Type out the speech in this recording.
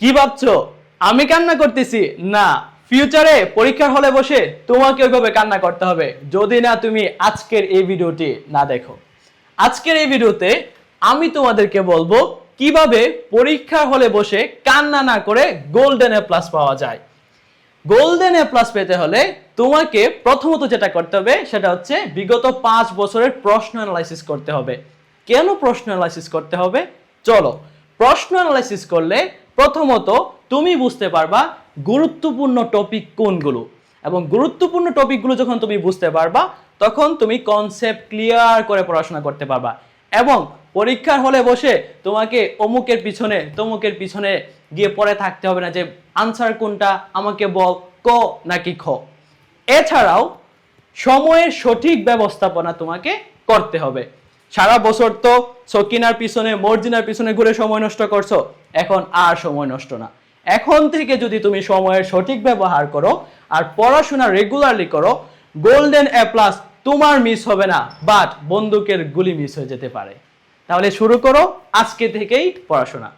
কি ভাবছ? আমি কান্না করতেছি? না ফিউচারে পরীক্ষার হলে বসে তোমাকে ওইভাবে কান্না করতে হবে। যদি না, তুমি আজকের এই ভিডিওটি না দেখো। আজকের এই ভিডিওতে আমি তোমাদেরকে বলব কীভাবে পরীক্ষার হলে বসে কান্না না করে গোল্ডেন এ প্লাস পাওয়া যায়। গোল্ডেন এ প্লাস পেতে হলে তোমাকে প্রথমত যেটা করতে হবে, সেটা হচ্ছে বিগত পাঁচ বছরের প্রশ্ন অ্যানালাইসিস করতে হবে। কেন প্রশ্ন অ্যানালাইসিস করতে হবে? চলো, প্রশ্ন অ্যানালাইসিস করলে প্রথমত তুমি বুঝতে পারবা গুরুত্বপূর্ণ টপিক কোনগুলো। এবং গুরুত্বপূর্ণ টপিকগুলো যখন তুমি বুঝতে পারবা, তখন তুমি কনসেপ্ট ক্লিয়ার করে পড়াশোনা করতে পারবা। এবং পরীক্ষার হলে বসে তোমাকে অমুকের পিছনে, তমুকের পিছনে গিয়ে পড়ে থাকতে হবে না যে আনসার কোনটা? আমাকে বল, ক নাকি খ? এছাড়াও সময়ের সঠিক ব্যবস্থাপনা তোমাকে করতে হবে। সারা বছর তো সকিনার পিছনে, মর্জিনার পিছনে ঘুরে সময় নষ্ট করছ, এখন আর সময় নষ্ট না। এখন থেকে যদি তুমি সময়ের সঠিক ব্যবহার করো আর পড়াশোনা রেগুলারলি করো গোল্ডেন এ প্লাস তোমার মিস হবে না বাট বন্দুকের গুলি মিস হয়ে যেতে পারে। তাহলে শুরু করো আজকে থেকেই পড়াশোনা।